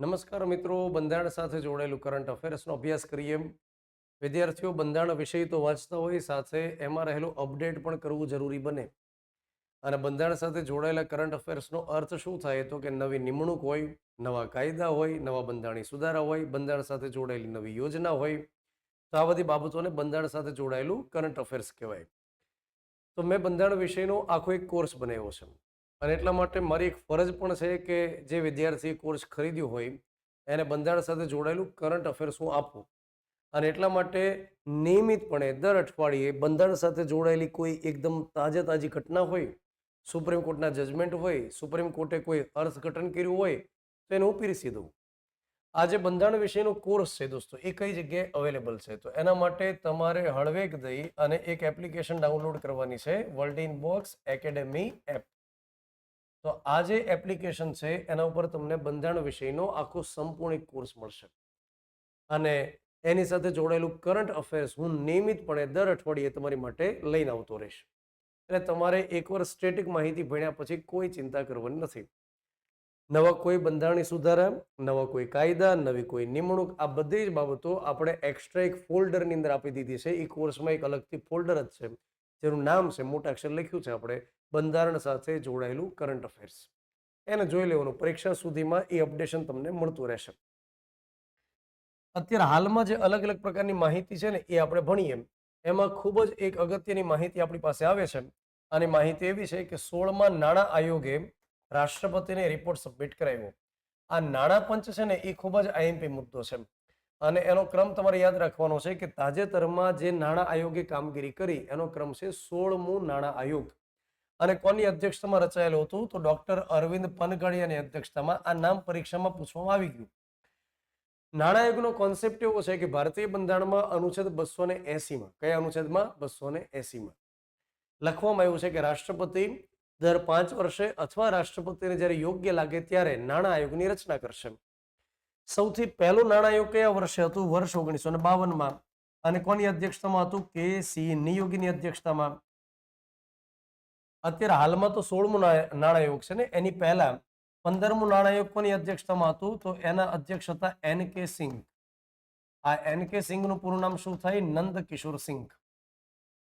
નમસ્કાર મિત્રો, બંધારણ સાથે જોડાયેલું કરંટ અફેર્સનો અભ્યાસ કરીએ. વિદ્યાર્થીઓ, બંધારણ વિષય તો વાંચતા હોય, સાથે એમાં રહેલું અપડેટ પણ કરવું જરૂરી બને. અને બંધારણ સાથે જોડાયેલા કરંટ અફેર્સનો અર્થ શું થાય? તો કે નવી નિમણૂક હોય, નવા કાયદા હોય, નવા બંધારણી સુધારા હોય, બંધારણ સાથે જોડાયેલી નવી યોજના હોય. તો આ બધી બાબતોને બંધારણ સાથે જોડાયેલું કરંટ અફેર્સ કહેવાય. તો મેં બંધારણ વિષયનો આખો એક કોર્સ બનાવ્યો છે. અને એટલા માટે મારી એક ફરજ પણ છે કે જે વિદ્યાર્થીએ કોર્સ ખરીદ્યો હોય, એને બંધારણ સાથે જોડાયેલું કરંટ અફેર્સ હું આપું. અને એટલા માટે નિયમિતપણે દર અઠવાડિયે બંધારણ સાથે જોડાયેલી કોઈ એકદમ તાજે તાજી ઘટના હોય, સુપ્રીમ કોર્ટના જજમેન્ટ હોય, સુપ્રીમ કોર્ટે કોઈ અર્થઘટન કર્યું હોય, તો એને હું પીરસી દઉં. આ જે બંધારણ વિષયનો કોર્સ છે દોસ્તો, એ કઈ જગ્યાએ અવેલેબલ છે? તો એના માટે તમારે હળવેક દઈ અને એક એપ્લિકેશન ડાઉનલોડ કરવાની છે world in box academy app તો આ જે એપ્લિકેશન છે, એના ઉપર તમને બંધારણ વિષયનો આખો સંપૂર્ણ કોર્સ મળશે. અને એની સાથે જોડાયેલું કરંટ અફેર્સ હું નિયમિતપણે દર અઠવાડિયે તમારી માટે લઈને આવતો રહીશ. એટલે તમારે એકવાર સ્ટેટિક માહિતી ભણ્યા પછી કોઈ ચિંતા કરવાની નથી. નવા કોઈ બંધારણી સુધારા, નવા કોઈ કાયદા, નવી કોઈ નિમણૂક, આ બધી જ બાબતો આપણે એક્સ્ટ્રા એક ફોલ્ડરની અંદર આપી દીધી છે. એ કોર્સમાં એક અલગથી ફોલ્ડર જ છે. જેનું નામ છે, મોટા અક્ષર લખ્યું છે આપણે. બંધારણ સાથે જોડાયેલું કરંટ અફેર્સ એને જોઈ લેવાનું. પરીક્ષા સુધીમાં એ અપડેશન તમને મળતું રહેશે. અત્યારે હાલમાં જે અલગ અલગ પ્રકારની માહિતી છે ને, એ આપણે ભણીએ એમાં. ખૂબ જ એક અગત્યની માહિતી આપણી પાસે આવે છે. અને માહિતી એવી છે કે સોળમાં નાણાં આયોગે રાષ્ટ્રપતિને રિપોર્ટ સબમિટ કરાવ્યો આ નાણાં પંચ છે ને, એ ખૂબ જ આઈએમપી મુદ્દો છે. અને એનો ક્રમ તમારે યાદ રાખવાનો છે કે તાજેતરમાં જે નાણાં આયોગે કામગીરી કરી, એનો ક્રમ છે સોળમું નાણાં આયોગ. અને કોની અધ્યક્ષતામાં રચાયેલું હતું તો ડોક્ટર અરવિંદ પનગડિયાની અધ્યક્ષતામાં આ નામ પરીક્ષામાં પૂછવામાં આવી ગયું. નાણાં કોન્સેપ્ટ એવો છે કે ભારતીય બંધારણમાં અનુચ્છેદ બસો ને એસીમાં. કયા અનુચ્છેદમાં? બસો ને એસીમાં. લખવામાં આવ્યું છે કે રાષ્ટ્રપતિ દર પાંચ વર્ષે અથવા રાષ્ટ્રપતિને જ્યારે યોગ્ય લાગે ત્યારે નાણાં આયોગની રચના કરશે. સૌથી પહેલું નાણાં આયોગ કયા વર્ષે હતું? વર્ષ ઓગણીસો ને બાવનમાં. અને કોની અધ્યક્ષતામાં હતું? કે સી. નિયોગીની અધ્યક્ષતામાં. અત્યારે હાલમાં તો સોળમું નાણાં આયોગ છે ને, એની પહેલા પંદરમું નાણાં આયોગ કોની અધ્યક્ષતામાં હતું? તો એના અધ્યક્ષ હતા એન કે સિંઘ. આ એન કે સિંઘનું પૂરું નામ શું થાય? નંદ કિશોર સિંઘ.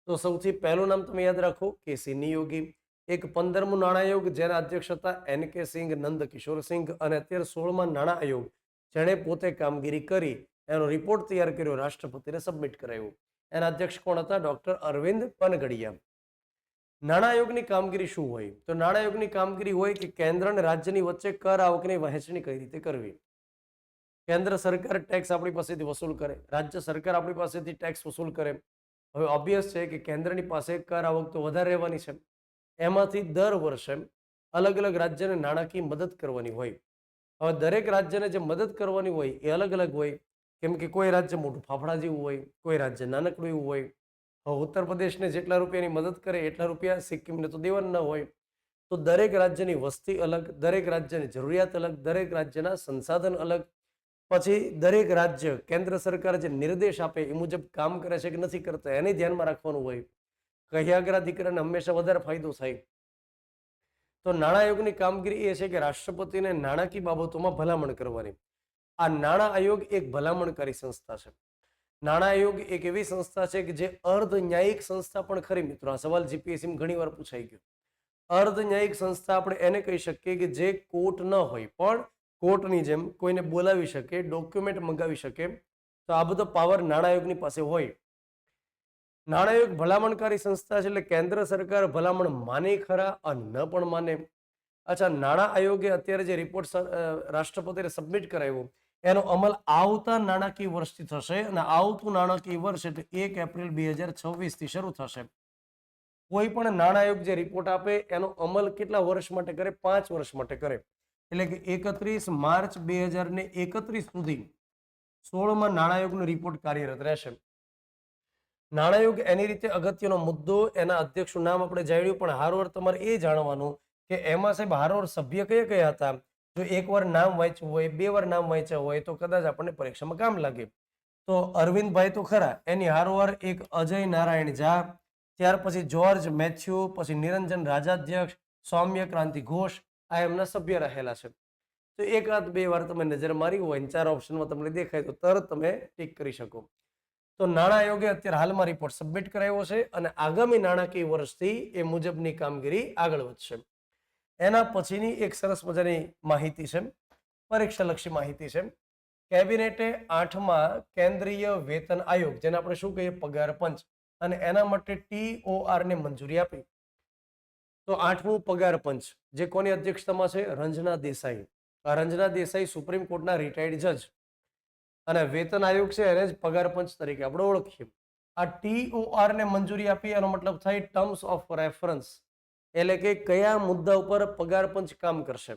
તો સૌથી પહેલું નામ તમે યાદ રાખો, કે સી યોગી. એક પંદરમું નાણાં આયોગ જેના અધ્યક્ષ હતા એન કે સિંઘ નંદ કિશોર સિંઘ, અને અત્યારે સોળમાં નાણાં આયોગ જેણે પોતે કામગીરી કરી, એનો રિપોર્ટ તૈયાર કર્યો, રાષ્ટ્રપતિને સબમિટ કરાયો. એના અધ્યક્ષ કોણ હતા? ડોક્ટર અરવિંદ પનગડિયા. નાણાં આયોગની કામગીરી શું હોય? તો નાણાં આયોગની કામગીરી હોય કે કેન્દ્ર અને રાજ્યની વચ્ચે કર આવકની વહેંચણી કઈ રીતે કરવી? કેન્દ્ર સરકાર ટેક્સ આપણી પાસેથી વસૂલ કરે, રાજ્ય સરકાર આપણી પાસેથી ટેક્સ વસૂલ કરે. હવે ઓબ્વિયસ છે કે કેન્દ્રની પાસે કર આવક તો વધારે રહેવાની છે. એમાંથી દર વર્ષે અલગ અલગ રાજ્યને નાણાકીય મદદ કરવાની હોય. હવે દરેક રાજ્યને જે મદદ કરવાની હોય એ અલગ અલગ હોય. કેમ કે કોઈ રાજ્ય મોટું ફાફડા જેવું હોય, કોઈ રાજ્ય નાનકડું એવું હોય. ઉત્તર પ્રદેશને જેટલા રૂપિયાની મદદ કરે એટલા રૂપિયા સિક્કિમને તો દેવાના ન હોય. તો દરેક રાજ્યની વસ્તી અલગ, દરેક રાજ્યની જરૂરિયાત અલગ, દરેક રાજ્યના સંસાધન અલગ. પછી દરેક રાજ્ય, કેન્દ્ર સરકાર જે નિર્દેશ આપે એ મુજબ કામ કરે છે કે નથી કરતા એને ધ્યાનમાં રાખવાનું હોય. કહ્યાગરા દીકરાને હંમેશા વધારે ફાયદો થાય. તો નાણાં આયોગની કામગીરી એ છે કે રાષ્ટ્રપતિને નાણાકીય બાબતોમાં ભલામણ કરવાની. આ નાણાં આયોગ એક ભલામણકારી સંસ્થા છે. નાણાં આયોગ એક એવી સંસ્થા છે કે જે અર્ધ ન્યાયિક સંસ્થા પણ ખરી મિત્રો. આ સવાલ જીપીએસસીમાં ઘણી વાર પૂછાઈ ગયો. અર્ધ ન્યાયિક સંસ્થા આપણે એને કહી શકીએ કે જે કોર્ટ ન હોય, પણ કોર્ટની જેમ કોઈને બોલાવી શકે, ડોક્યુમેન્ટ મંગાવી શકે, તો આ બધો પાવર નાણાં આયોગની પાસે હોય. નાણાં આયોગ ભલામણકારી સંસ્થા છે એટલે કેન્દ્ર સરકાર ભલામણ માને ખરા અને ન પણ માને. અચ્છા, નાણાં આયોગે અત્યારે જે રિપોર્ટ રાષ્ટ્રપતિને સબમિટ કરાવ્યો એનો અમલ આવતા નાણાકીય વર્ષથી થશે અને આવતું નાણાકીય વર્ષ એટલે એક એપ્રિલ બે હજાર છવ્વીસથી શરૂ થશે. કોઈ પણ નાણાં આયોગ જે રિપોર્ટ આપે, એનો અમલ કેટલા વર્ષ માટે કરે? પાંચ વર્ષ માટે કરે. એટલે કે એકત્રીસ માર્ચ બે હજાર ને એકત્રીસ સુધી સોળમાં નાણાં આયોગનો રિપોર્ટ કાર્યરત રહેશે. નાણાં આયોગ એની રીતે અગત્યનો મુદ્દો, એના અધ્યક્ષનું નામ આપણે જાણ્યું, પણ હારોર તમારે એ જાણવાનું કે એમાં સાહેબ હારોર સભ્ય કયા કયા હતા? જો એકવાર નામ વાંચ્યું હોય, બે વાર નામ વાંચ્યા હોય, તો કદાચ આપણને પરીક્ષામાં કામ લાગે. તો અરવિંદભાઈ તો ખરા, એની હારોવાર એક અજય નારાયણ ઝા, ત્યાર પછી જ્યોર્જ મેથ્યુ, પછી નિરંજન રાજાધ્યક્ષ, સૌમ્ય ક્રાંતિ ઘોષ, આ એમના સભ્ય રહેલા છે. તો એકાદ બે વાર તમે નજર મારી હોય અને ચાર ઓપ્શનમાં તમને દેખાય તો તરત તમે ટીક કરી શકો. તો નાણાં આયોગે અત્યારે હાલમાં રિપોર્ટ સબમિટ કરાવ્યો છે અને આગામી નાણાકીય વર્ષથી એ મુજબની કામગીરી આગળ વધશે. એના પછીની એક સરસ મજાની માહિતી છે. પરીક્ષાલક્ષી માહિતી છે. કેબિનેટે આઠમા કેન્દ્રીય વેતન આયોગ, જેને આપણે શું કહીએ? પગાર પંચ, અને એના માટે ટીઓઆર ને મંજૂરી આપી. તો આઠમું પગાર પંચ, જે કોની અધ્યક્ષતામાં છે? રંજના દેસાઈ. રંજના દેસાઈ સુપ્રીમ કોર્ટના રિટાયર્ડ જજ. અને વેતન આયોગ છે એને જ પગાર પંચ તરીકે આપણે ઓળખીએ. આ ટીઓઆર ને મંજૂરી આપી, એનો મતલબ થાય ટર્મ્સ ઓફ રેફરન્સ. એટલે કે કયા મુદ્દા ઉપર પગાર પંચ કામ કરશે?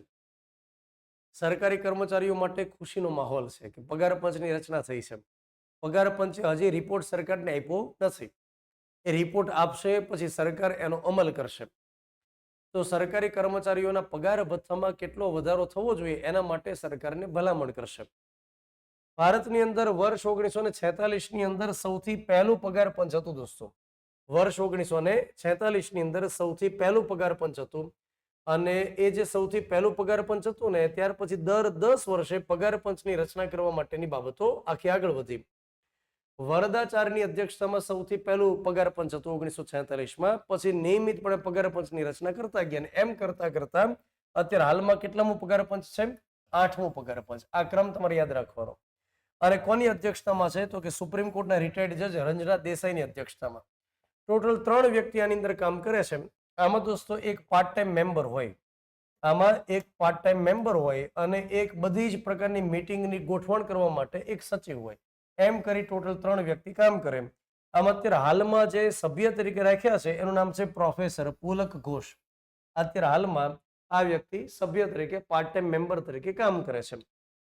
સરકારી કર્મચારીઓ માટે ખુશીનો માહોલ છે કે પગાર પંચની રચના થઈ છે. પગાર પંચે હજી રિપોર્ટ સરકારને આપ્યો નથી. એ રિપોર્ટ આપશે, પછી સરકાર એનો અમલ કરશે. તો સરકારી કર્મચારીઓના પગાર ભથ્થામાં કેટલો વધારો થવો જોઈએ એના માટે સરકારને ભલામણ કરશે. ભારતની અંદર વર્ષ ઓગણીસો ને અંદર સૌથી પહેલું પગાર પંચ હતું દોસ્તો. વર્ષ ઓગણીસો ને છેતાલીસની અંદર સૌથી પહેલું પગાર પંચ હતું. અને એ જે સૌથી પહેલું પગાર પંચ હતું ને, ત્યાર પછી દર દસ વર્ષે પગાર પંચની રચના કરવા માટેની બાબતો આખી આગળ વધી. વરદાચારની અધ્યક્ષતામાં સૌથી પહેલું પગાર પંચ હતું ઓગણીસો છેતાલીસમાં. પછી નિયમિતપણે પગાર પંચની રચના કરતા ગયા અને એમ કરતા કરતા અત્યારે હાલમાં કેટલામું પગાર પંચ છે? આઠમું પગાર પંચ. આ ક્રમ તમારે યાદ રાખવાનો. અને કોની અધ્યક્ષતામાં છે? તો કે સુપ્રીમ કોર્ટના રિટાયર્ડ જજ રંજના દેસાઈની અધ્યક્ષતામાં. ટોટલ ત્રણ વ્યક્તિ આની અંદર કામ કરે છે. આમાં દોસ્તો એક પાર્ટ ટાઈમ મેમ્બર હોય. આમાં એક પાર્ટ ટાઈમ મેમ્બર હોય અને એક બધી જ પ્રકારની મિટિંગની ગોઠવણ કરવા માટે એક સચિવ હોય. એમ કરી ટોટલ ત્રણ વ્યક્તિ કામ કરે. આમ અત્યારે હાલમાં જે સભ્ય તરીકે રાખ્યા છે, એનું નામ છે પ્રોફેસર પુલક ઘોષ. અત્યારે હાલમાં આ વ્યક્તિ સભ્ય તરીકે પાર્ટ ટાઈમ મેમ્બર તરીકે કામ કરે છે.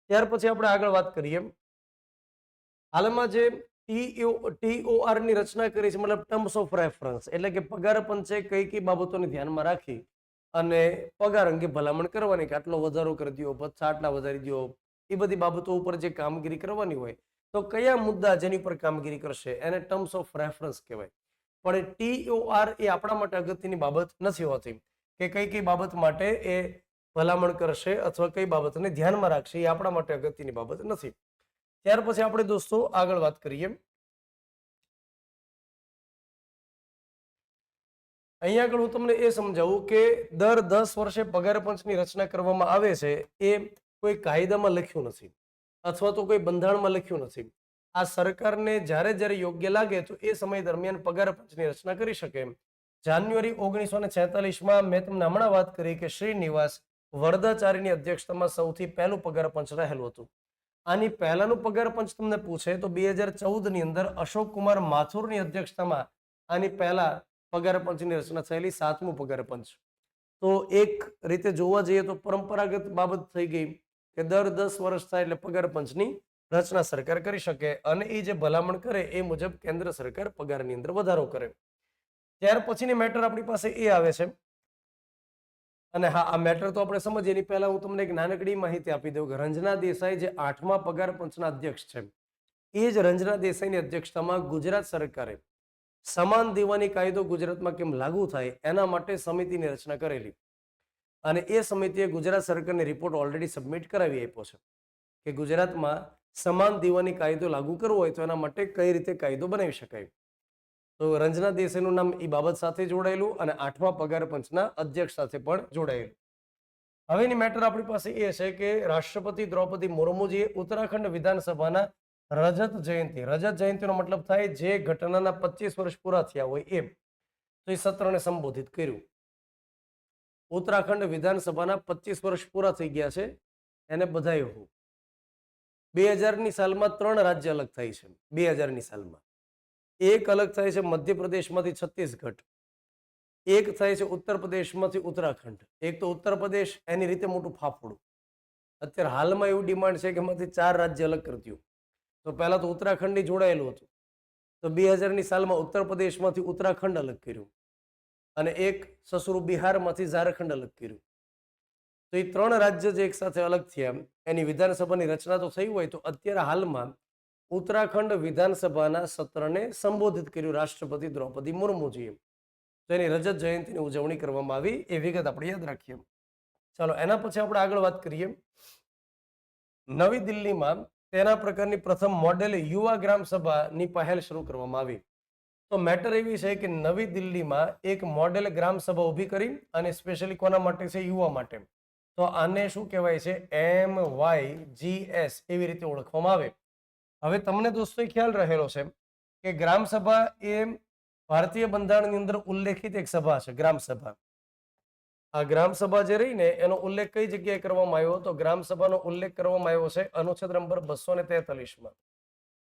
ત્યાર પછી આપણે આગળ વાત કરીએ. હાલમાં જે ટીઓ ટીઓઆરની રચના કરી છે, મતલબ ટર્મ્સ ઓફ રેફરન્સ એટલે કે પગાર પંચે કઈ કઈ બાબતોને ધ્યાનમાં રાખી અને પગાર અંગે ભલામણ કરવાની કે આટલો વધારો કરી દો ભથ્થા આટલા વધારી દો એ બધી બાબતો ઉપર જે કામગીરી કરવાની હોય, તો કયા મુદ્દા જેની ઉપર કામગીરી કરશે, એને ટર્મ્સ ઓફ રેફરન્સ કહેવાય. પણ ટીઓઆર એ આપણા માટે અગત્યની બાબત નથી હોતી કે કઈ કઈ બાબત માટે એ ભલામણ કરશે અથવા કઈ બાબતને ધ્યાનમાં રાખશે એ આપણા માટે અગત્યની બાબત નથી. ત્યાર પછી આપણે દોસ્તો આગળ વાત કરીએ. અહીંયા આગળ હું તમને એ સમજાવું કે દર દસ વર્ષે પગાર પંચની રચના કરવામાં આવે છે, એ કોઈ કાયદામાં લખ્યું નથી અથવા તો કોઈ બંધારણમાં લખ્યું નથી. આ સરકારને જ્યારે જ્યારે યોગ્ય લાગે તો એ સમય દરમિયાન પગાર પંચની રચના કરી શકે. જાન્યુઆરી ઓગણીસો ને છેતાલીસમાં મેં તમને હમણાં વાત કરી કે શ્રીનિવાસ વરદાચાર્યની અધ્યક્ષતામાં સૌથી પહેલું પગાર પંચ રહેલું હતું. આની પહેલાનું પગાર પંચ તમને પૂછે તો બે હજાર ચૌદની અંદર અશોક કુમાર માથુરની અધ્યક્ષતામાં આની પહેલા પગાર પંચની રચના થયેલી, સાતમું પગાર પંચ તો એક રીતે જોવા જઈએ તો પરંપરાગત બાબત થઈ ગઈ કે દર દસ વર્ષ થાય એટલે પગાર પંચની રચના સરકાર કરી શકે અને એ જે ભલામણ કરે એ મુજબ કેન્દ્ર સરકાર પગારની અંદર વધારો કરે. ત્યાર પછીની મેટર આપણી પાસે એ આવે છે અને હા, આ મેટર તો આપણે સમજીએ. એની પહેલા હું તમને એક નાનકડી માહિતી આપી દઉં કે રંજના દેસાઈ જે આઠમા પગાર પંચના અધ્યક્ષ છે, એ જ રંજના દેસાઈની અધ્યક્ષતામાં ગુજરાત સરકારે સમાન દીવાની કાયદો ગુજરાતમાં કેમ લાગુ થાય એના માટે સમિતિની રચના કરેલી. અને એ સમિતિએ ગુજરાત સરકારને રિપોર્ટ ઓલરેડી સબમિટ કરાવી આપ્યો છે કે ગુજરાતમાં સમાન દીવાની કાયદો લાગુ કરવો હોય તો એના માટે કઈ રીતે કાયદો બનાવી શકાય. તો રંજના દેસાઈનું નામ એ બાબત સાથે જોડાયેલું અને આઠમા પગાર પંચના અધ્યક્ષ સાથે પણ જોડાયેલું. હવેની મેટર આપણી પાસે એ છે કે રાષ્ટ્રપતિ દ્રૌપદી મુર્મુજીએ ઉત્તરાખંડ વિધાનસભાના રજત જયંતિ. રજત જયંતિનો મતલબ થાય જે ઘટનાના પચીસ વર્ષ પૂરા થયા હોય એમ. તો એ સત્રને સંબોધિત કર્યું. ઉત્તરાખંડ વિધાનસભાના પચીસ વર્ષ પૂરા થઈ ગયા છે, એને બધાય હું. બે હજારની સાલમાં ત્રણ રાજ્ય અલગ થાય છે બે હજારની સાલમાં. એક અલગ થાય છે મધ્યપ્રદેશમાંથી છત્તીસગઢ. એક થાય છે ઉત્તર પ્રદેશમાંથી ઉત્તરાખંડ. એક તો ઉત્તર પ્રદેશ એની રીતે મોટું ફાફડું. અત્યારે હાલમાં એવું ડિમાન્ડ છે કે એમાંથી ચાર રાજ્ય અલગ કરી દઉં તો પહેલાં તો ઉત્તરાખંડની જોડાયેલું હતું. તો બે હજારની સાલમાં ઉત્તર પ્રદેશમાંથી ઉત્તરાખંડ અલગ કર્યું. અને એક સસરું બિહારમાંથી ઝારખંડ અલગ કર્યું. તો એ ત્રણ રાજ્ય જે એક સાથે અલગ થયા એની વિધાનસભાની રચના તો થઈ હોય તો અત્યારે હાલમાં ઉત્તરાખંડ વિધાનસભાના સત્રને સંબોધિત કર્યું રાષ્ટ્રપતિ દ્રૌપદી મુર્મુજીએ. એની રજત જયંતિની ઉજવણી કરવામાં આવી, એ વિગત આપણે યાદ રાખીએ. ચાલો, એના પછી આપણે આગળ વાત કરીએ. નવી દિલ્હીમાં તેના પ્રકારની પ્રથમ મોડેલ યુવા ગ્રામ સભાની પહેલ શરૂ કરવામાં આવી. તો મેટર એવી છે કે નવી દિલ્હીમાં એક મોડેલ ગ્રામ સભા ઊભી કરી અને સ્પેશિયલી કોના માટે છે? યુવા માટે. તો આને શું કહેવાય છે? એમ વાય જી એસ એવી રીતે ઓળખવામાં આવે. હવે તમને દોસ્તો એ ખ્યાલ રહેલો છે કે ગ્રામ સભા એ ભારતીય બંધારણની અંદર ઉલ્લેખિત એક સભા છે, ગ્રામ સભા. આ ગ્રામ સભા જે રહી ને એનો ઉલ્લેખ કઈ જગ્યાએ કરવામાં આવ્યો? તો ગ્રામ સભાનો ઉલ્લેખ કરવામાં આવ્યો છે અનુચ્છેદ નંબર બસો ને તેતાલીસમાં.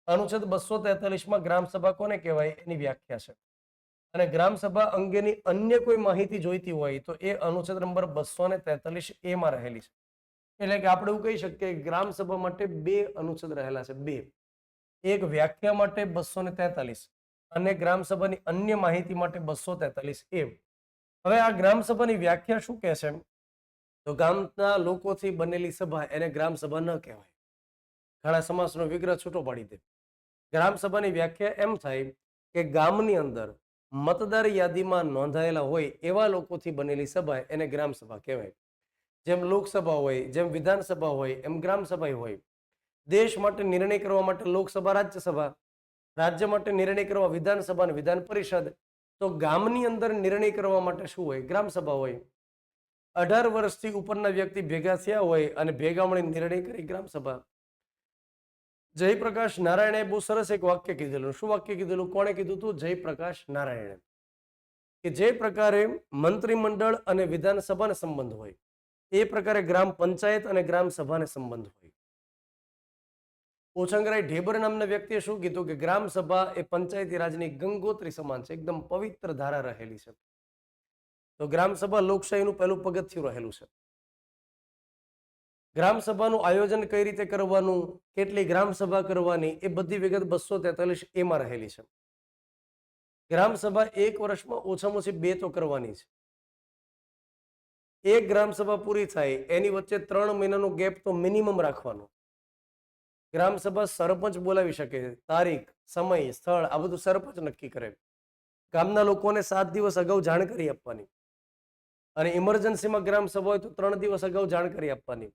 અનુચ્છેદ બસો તેતાલીસમાં ગ્રામ સભા કોને કહેવાય? એની વ્યાખ્યા છે. અને ગ્રામ સભા અંગેની અન્ય કોઈ માહિતી જોઈતી હોય તો એ અનુચ્છેદ નંબર બસો ને તેતાલીસ એમાં રહેલી છે. એટલે કે આપણે એવું કહી શકીએ ગ્રામ સભા માટે બે અનુચ્છેદ રહેલા છે, બે. એક વ્યાખ્યા માટે બસો ને તેતાલીસ અને ગ્રામ સભાની અન્ય માહિતી માટે બસો તેતાલીસ એ હવે આ ગ્રામ સભાની વ્યાખ્યા શું કહે છે? તો ગામના લોકોથી બનેલી સભા એને ગ્રામ સભા ન કહેવાય. ઘણા સમાસનો વિગ્રહ છૂટો પાડી દે. ગ્રામ સભાની વ્યાખ્યા એમ થાય કે ગામની અંદર મતદાર યાદીમાં નોંધાયેલા હોય એવા લોકોથી બનેલી સભા એને ગ્રામ સભા કહેવાય. જેમ લોકસભા હોય, જેમ વિધાનસભા હોય, એમ ગ્રામસભા હોય. દેશ માટે નિર્ણય કરવા માટે લોકસભા, રાજ્યસભા, રાજ્ય માટે નિર્ણય કરવા વિધાનસભા અને વિધાન પરિષદ. તો ગામની અંદર નિર્ણય કરવા માટે શું હોય? ગ્રામસભા હોય. અઢાર વર્ષથી ઉપરના વ્યક્તિ ભેગા થયા હોય અને ભેગા મળી નિર્ણય કરી ગ્રામસભા. જયપ્રકાશ નારાયણે બહુ સરસ એક વાક્ય કીધેલું. શું વાક્ય કીધેલું? કોણે કીધું હતું? જયપ્રકાશ નારાયણે. કે જે પ્રકારે મંત્રીમંડળ અને વિધાનસભાને સંબંધ હોય. એ પ્રકારે ગ્રામ પંચાયત અને ગ્રામ સભાને સંબંધ હોય. ઓછંગરાય ઢેબર નામના વ્યક્તિએ શું કીધું કે ગ્રામ સભા એ પંચાયતી રાજની ગંગોત્રી સમાન છે, એકદમ પવિત્ર ધારા રહેલી છે. તો ગ્રામ સભા લોકશાહીનું પહેલું પગથિયું રહેલું છે. ગ્રામ સભાનું આયોજન કઈ રીતે કરવાનું, કેટલી ગ્રામ સભા કરવાની, એ બધી વિગત બસો તેતાલીસ એમાં રહેલી છે. ગ્રામ સભા એક વર્ષમાં ઓછામાં ઓછી બે તો કરવાની છે. એક ગ્રામ સભા પૂરી થાય, એની વચ્ચે ત્રણ મહિનાનો ગેપ તો મિનિમમ રાખવાનો. ગ્રામ સભા સરપંચ બોલાવી શકે, તારીખ, સમય, સ્થળ, આ બધું સરપંચ નક્કી કરે. ગામના લોકોને સાત દિવસ અગાઉ જાણકારી આપવાની. અને ઇમરજન્સીમાં ગ્રામસભા હોય તો ત્રણ દિવસ અગાઉ જાણકારી આપવાની.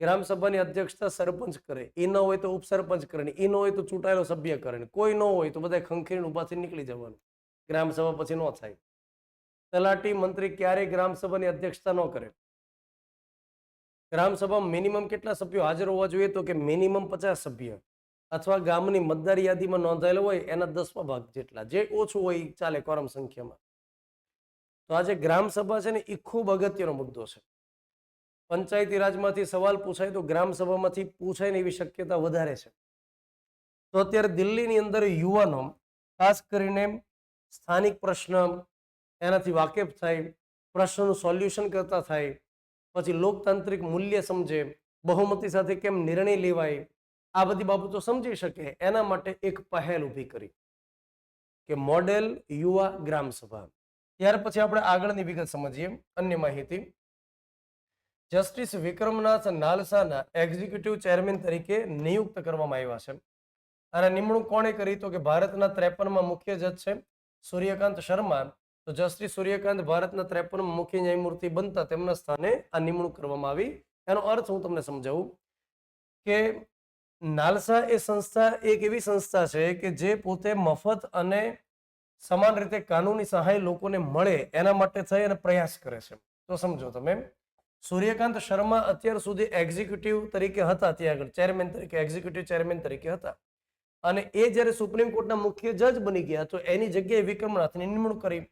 ગ્રામસભાની અધ્યક્ષતા સરપંચ કરે. એ ન હોય તો ઉપસરપંચ કરે એ ન હોય તો ચૂંટાયેલો સભ્ય કરે કોઈ ન હોય તો બધા ખંખેરીને ઉભાથી નીકળી જવાનું. ગ્રામસભા પછી ન થાય. તલાટી મંત્રી ક્યારેય ગ્રામસભાની અધ્યક્ષતા ન કરે. ગ્રામ સભામાં મિનિમમ કેટલા સભ્યો હાજર હોવા જોઈએ? તો કે મિનિમમ પચાસ સભ્ય. અથવા ગામની મતદાર યાદીમાં નોંધાયેલો હોય એના દસમા ભાગ જેટલા. જે ઓછું હોય ચાલે કોરમ સંખ્યામાં. તો આજે ગ્રામસભા છે ને એ ખૂબ અગત્યનો મુદ્દો છે. પંચાયતી રાજમાંથી સવાલ પૂછાય તો ગ્રામ સભામાંથી પૂછાય ને એવી શક્યતા વધારે છે. તો અત્યારે દિલ્હીની અંદર યુવાનો, ખાસ કરીને સ્થાનિક પ્રશ્ન, એનાથી વાકેફ થાય, પ્રશ્નનું સોલ્યુશન કરતા થાય પછી લોકતાંત્રિક મૂલ્ય સમજે, બહુમતી સાથે કેમ નિર્ણય લેવાય, આ બધી બાબતો સમજી શકે. એના માટે એક પહેલ ઊભી કરી કે મોડેલ યુવા ગ્રામ સભા. ત્યાર પછી આપણે આગળની વિગત સમજીએ, અન્ય માહિતી. જસ્ટિસ વિક્રમનાથ નાલસાના એક્ઝિક્યુટિવ ચેરમેન તરીકે નિયુક્ત કરવામાં આવ્યા છે. અને નિમણૂક કોણે કરી? તો કે ભારતના ત્રેપનમાં મુખ્ય જજ છે સૂર્યકાંત શર્મા. તો જસ્ટિસ સૂર્યકાંત ભારતના ત્રેપન મુખ્ય ન્યાયમૂર્તિ બનતા તેમના સ્થાને આ નિમણૂક કરવામાં આવી. એનો અર્થ હું તમને સમજાવું કે નાલસા એ સંસ્થા એક એવી સંસ્થા છે કે જે પોતે મફત અને સમાન રીતે કાનૂની સહાય લોકોને મળે એના માટે થઈ અને પ્રયાસ કરે છે. તો સમજો તમે. સૂર્યકાંત શર્મા અત્યાર સુધી એક્ઝિક્યુટિવ તરીકે હતા, ત્યાં આગળ ચેરમેન તરીકે, એક્ઝિક્યુટિવ ચેરમેન તરીકે હતા. અને એ જ્યારે સુપ્રીમ કોર્ટના મુખ્ય જજ બની ગયા તો એની જગ્યાએ વિક્રમનાથની નિમણૂક કરી.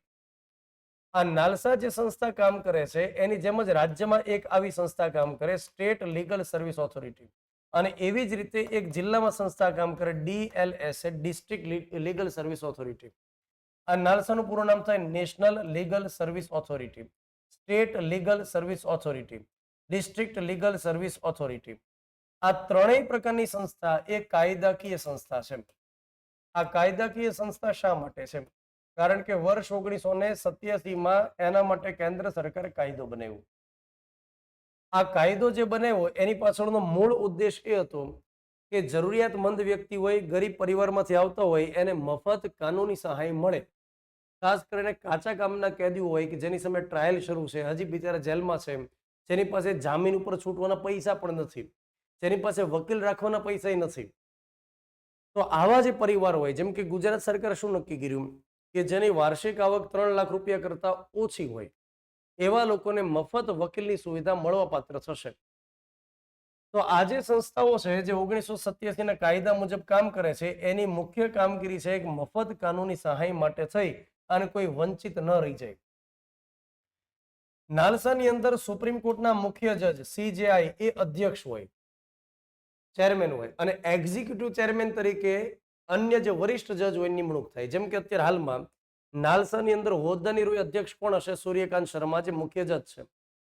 આ નાલસા જે સંસ્થા કામ કરે છે, એની જેમ જ રાજ્યમાં એક આવી સંસ્થા કામ કરે, સ્ટેટ લીગલ સર્વિસ ઓથોરિટી. અને એવી જ રીતે એક જિલ્લામાં સંસ્થા કામ કરે DLS district legal service authority. આ નાલસાનું પૂરું નામ થાય national legal service authority. State legal service authority. District legal service authority. આ ત્રણેય પ્રકારની સંસ્થા એ કાયદાકીય સંસ્થા છે. આ કાયદાકીય સંસ્થા શા માટે છે? કારણ કે વર્ષ ઓગણીસો ને સત્યાસીમાં એના માટે કેન્દ્ર સરકાર કાયદો બનાવ્યો. આ કાયદો જે બનાવ્યો, એની પાછળનો મૂળ ઉદ્દેશ એ હતો કે જરૂરિયાતમંદ વ્યક્તિ હોય ગરીબ પરિવારમાંથી આવતા હોય, એને મફત કાનૂની સહાય મળે. ખાસ કરીને કાચા કામના કેદીઓ હોય કે જેની સામે ટ્રાયલ શરૂ છે, હજી બિચારા જેલમાં છે, જેની પાસે જામીન ઉપર છૂટવાના પૈસા પણ નથી, જેની પાસે વકીલ રાખવાના પૈસા નથી. તો આવા જે પરિવાર હોય, જેમ કે ગુજરાત સરકાર શું નક્કી કર્યું? કે જેની વાર્ષિક આવક ત્રણ લાખ રૂપિયા કરતા ઓછી હોય, એવા લોકોને મફત વકીલની સુવિધા મળવાપાત્ર થશે. તો આ જે સંસ્થાઓ છે, જે ઓગણીસો સત્યાસી ના કાયદા મુજબ કામ કરે છે, એની મુખ્ય કામગીરી છે એક મફત કાનૂની સહાય માટે થઈ અને કોઈ વંચિત ન રહી જાય. નાલસાની અંદર સુપ્રીમ કોર્ટના મુખ્ય જજ સીજેઆઈ એ અધ્યક્ષ હોય, ચેરમેન હોય અને એક્ઝિક્યુટિવ ચેરમેન તરીકે અન્ય જે વરિષ્ઠ જજ હોય નિમણૂક થાય. જેમ કે અત્યારે હાલમાં નાલસાની અંદર હોદ્દાની રૂએ અધ્યક્ષ કોણ હશે? સૂર્યકાંત શર્મા જે મુખ્ય જજ છે.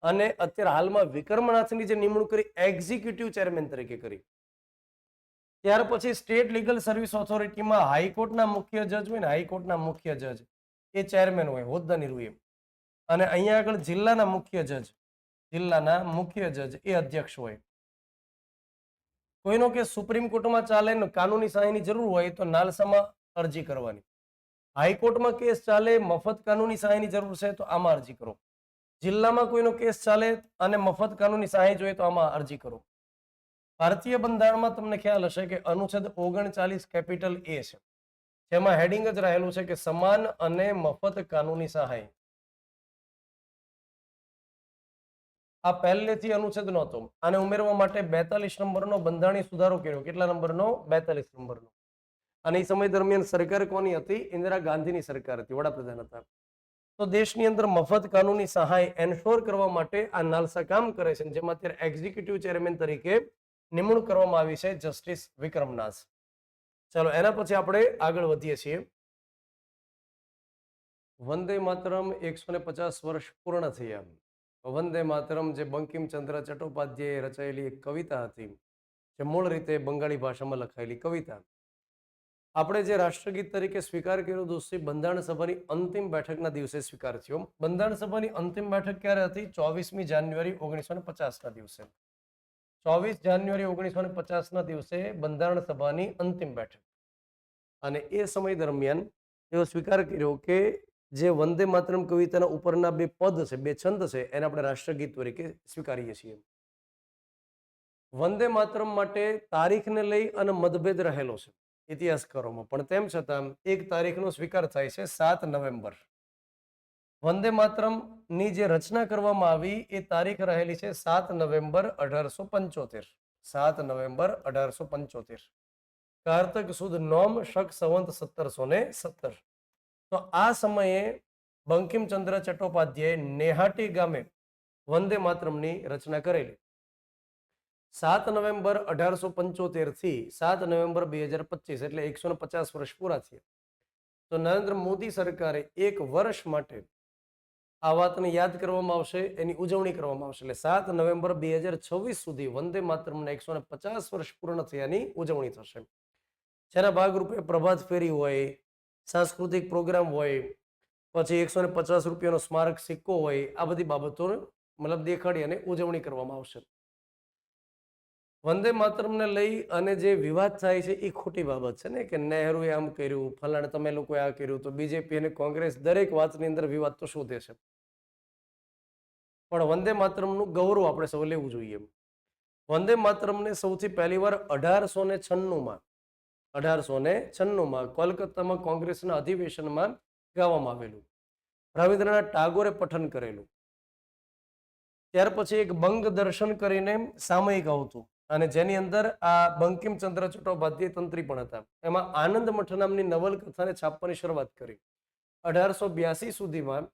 અને અત્યારે હાલમાં વિક્રમનાથની જે નિમણૂક કરી, એક્ઝિક્યુટિવ ચેરમેન તરીકે કરી. ત્યાર પછી સ્ટેટ લીગલ સર્વિસ ઓથોરિટીમાં હાઈકોર્ટના મુખ્ય જજ હોય ને, હાઈકોર્ટના મુખ્ય જજ, એ ચેરમેન હોય, હોદ્દાની રૂએ અને અહીંયા આગળ જિલ્લાના મુખ્ય જજ, જિલ્લાના મુખ્ય જજ એ અધ્યક્ષ હોય. કોઈનો કે સુપ્રીમ કોર્ટમાં ચાલે કાનૂની સહાયની જરૂર હોય તો નાલસામાં અરજી કરવાની. હાઈકોર્ટમાં કેસ ચાલે, મફત કાનૂની સહાયની જરૂર છે તો આમાં અરજી કરો. જિલ્લામાં કોઈનો કેસ ચાલે અને મફત કાનૂની સહાય જોઈએ તો આમાં અરજી કરો. ભારતીય બંધારણમાં તમને ખ્યાલ હશે કે અનુચ્છેદ ઓગણચાલીસ કેપિટલ એ છે. જેમાં હેડિંગ જ રહેલું છે કે સમાન અને મફત કાનૂની સહાય. આ પહેલેથી અનુચ્છેદ નહોતો. આને ઉમેરવા માટે બેતાલીસ નંબરનો બંધારણીય સુધારો કર્યો. કેટલા નંબરનો? બેતાલીસ નંબરનો. અને એ સમય દરમિયાન સરકાર કોની હતી? ઇન્દિરા ગાંધીની સરકાર હતી, વડાપ્રધાન હતા. તો દેશની અંદર મફત કાનૂની સહાય એન્શ્યોર કરવા માટે આ નાલસા કામ કરે છે. જેમાં અત્યારે એક્ઝિક્યુટિવ ચેરમેન તરીકે નિમણૂક કરવામાં આવી છે જસ્ટિસ વિક્રમનાથ. ચાલો, એના પછી આપણે આગળ વધીએ છીએ. વંદે માતરમ, એકસો ને પચાસ વર્ષ પૂર્ણ થયા. વંદે માતરમ જે બંકિમચંદ્ર ચટ્ટોપાધ્યાયે રચાયેલી એક કવિતા હતી, જે મૂળ રીતે બંગાળી ભાષામાં લખાયેલી કવિતા. આપણે જે રાષ્ટ્રગીત તરીકે સ્વીકાર કર્યો, દોસ્તી, બંધારણ સભાની અંતિમ બેઠકના દિવસે સ્વીકાર થયો. બંધારણ સભાની અંતિમ બેઠક ક્યારે હતી? ચોવીસમી જાન્યુઆરી ઓગણીસો ને પચાસના દિવસે. ચોવીસ જાન્યુઆરી ઓગણીસો ને પચાસના દિવસે બંધારણ સભાની અંતિમ બેઠક. અને એ સમય દરમિયાન એવો સ્વીકાર કર્યો કે જે વંદે માતરમ કવિતાના ઉપરના બે પદ છે, બે છંદ છે, એને આપણે રાષ્ટ્રગીત તરીકે સ્વીકારીએ છીએ. વંદે માતરમ માટે તારીખને લઈ અને મતભેદ રહેલો છે, ઇતિહાસકારોમાં. પણ તેમ છતાં એક તારીખનો સ્વીકાર થાય છે, સાત નવેમ્બર. વંદે માતરમની જે રચના કરવામાં આવી, એ તારીખ રહેલી છે સાત નવેમ્બર અઢારસો પંચોતેર. સાત નવેમ્બર અઢારસો પંચોતેર. કારતક સુદ નોમ શક સંવંત સત્તરસો ને સત્તર. તો આ સમયે બંકિમચંદ્ર ચટ્ટોપાધ્યાય નેહાટી ગામે વંદે માતરમની રચના કરેલી. સાત નવેમ્બર અઢારસો પંચોતેરથી સાત નવેમ્બર બે હજાર પચીસ એટલે એકસો પચાસ વર્ષ પૂરા થયા. તો નરેન્દ્ર મોદી સરકારે એક વર્ષ માટે આ વાતને યાદ કરવામાં આવશે, એની ઉજવણી કરવામાં આવશે. એટલે સાત નવેમ્બર બે હજાર છવ્વીસ સુધી વંદે માતરમના એકસો પચાસ વર્ષ પૂર્ણ થયાની ઉજવણી થશે. જેના ભાગરૂપે પ્રભાત ફેરી હોય સાંસ્કૃતિક પ્રોગ્રામ હોય, પછી એકસો ને પચાસ રૂપિયાનો સ્મારક સિક્કો હોય, આ બધી બાબતો મતલબ દેખાડી અને ઉજવણી કરવામાં આવશે. વંદે માતરમને લઈ અને જે વિવાદ થાય છે, એ ખોટી બાબત છે ને, કે નહેરુએ આમ કર્યું, ફલાણ તમે લોકોએ આ કર્યું, તો બીજેપી અને કોંગ્રેસ દરેક વાતની અંદર વિવાદ તો શોધે છે. પણ વંદે માતરમનું ગૌરવ આપણે સૌ લેવું જોઈએ. વંદે માતરમને સૌથી પહેલી વાર અઢારસો ને છન્નુંમાં અઢારસો ને છન્નુંમાં કોલકાતામાં કોંગ્રેસના અધિવેશનમાં ગાવામાં આવેલું. રવિન્દ્રનાથ ટાગોરે પઠન કરેલું. ત્યાર પછી એક બંગ દર્શન કરીને સામયિક આવતું અને જેની અંદર આ બંકિમચંદ્ર ચટ્ટોપાધ્યાય તંત્રી પણ હતા. એમાં આનંદ મઠ નામની નવલકથાને છાપવાની શરૂઆત કરી. અઢારસો બ્યાસી સુધીમાં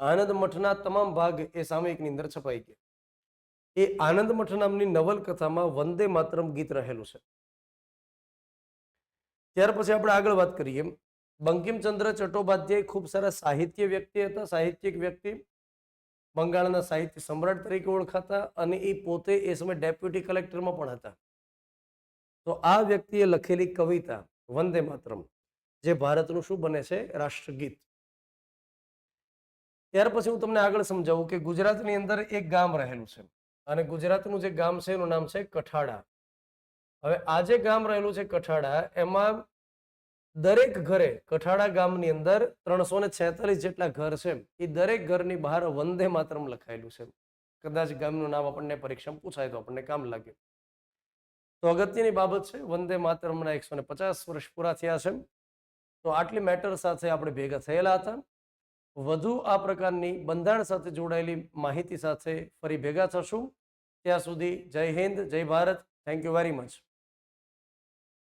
આનંદ મઠના તમામ ભાગ એ સામયિકની અંદર છપાઈ ગયા. એ આનંદ મઠ નામની નવલકથામાં વંદે માતરમ ગીત રહેલું છે. ત્યાર પછી આપણે આગળ વાત કરીએ. બંકિમચંદ્ર ચટ્ટોપાધ્યાય ખૂબ સારા સાહિત્ય વ્યક્તિ હતા. સાહિત્યિક વ્યક્તિ. બંગાળના સાહિત્ય સમ્રાટ તરીકે ઓળખાતા અને એ પોતે એ સમય ડેપ્યુટી કલેક્ટરમાં પણ હતા. તો આ વ્યક્તિએ લખેલી કવિતા વંદે માતરમ, જે ભારતનું શું બને છે? રાષ્ટ્રગીત. ત્યાર પછી હું તમને આગળ સમજાવું કે ગુજરાતની અંદર એક ગામ રહેલું છે. અને ગુજરાતનું જે ગામ છે એનું નામ છે કઠાડા. હવે આ જે ગામ રહેલું છે કઠાડા, એમાં દરેક ઘરે કઠાડા ગામની અંદર ત્રણસો ને છેતાલીસ જેટલા ઘર છે એ દરેક ઘરની બહાર વંદે માતરમ લખાયેલું છે કદાચ ગામનું નામ આપણને પરીક્ષામાં પૂછાય તો આપણને કામ લાગે. તો અગત્યની બાબત છે, વંદે માતરમના એકસો ને પચાસ વર્ષ પૂરા થયા છે તો આટલી મેટર સાથે આપણે ભેગા થયેલા હતા. વધુ આ પ્રકારની બંધારણ સાથે જોડાયેલી માહિતી સાથે ફરી ભેગા થશું. ત્યાં સુધી જય હિન્દ, જય Bharat. Thank you very much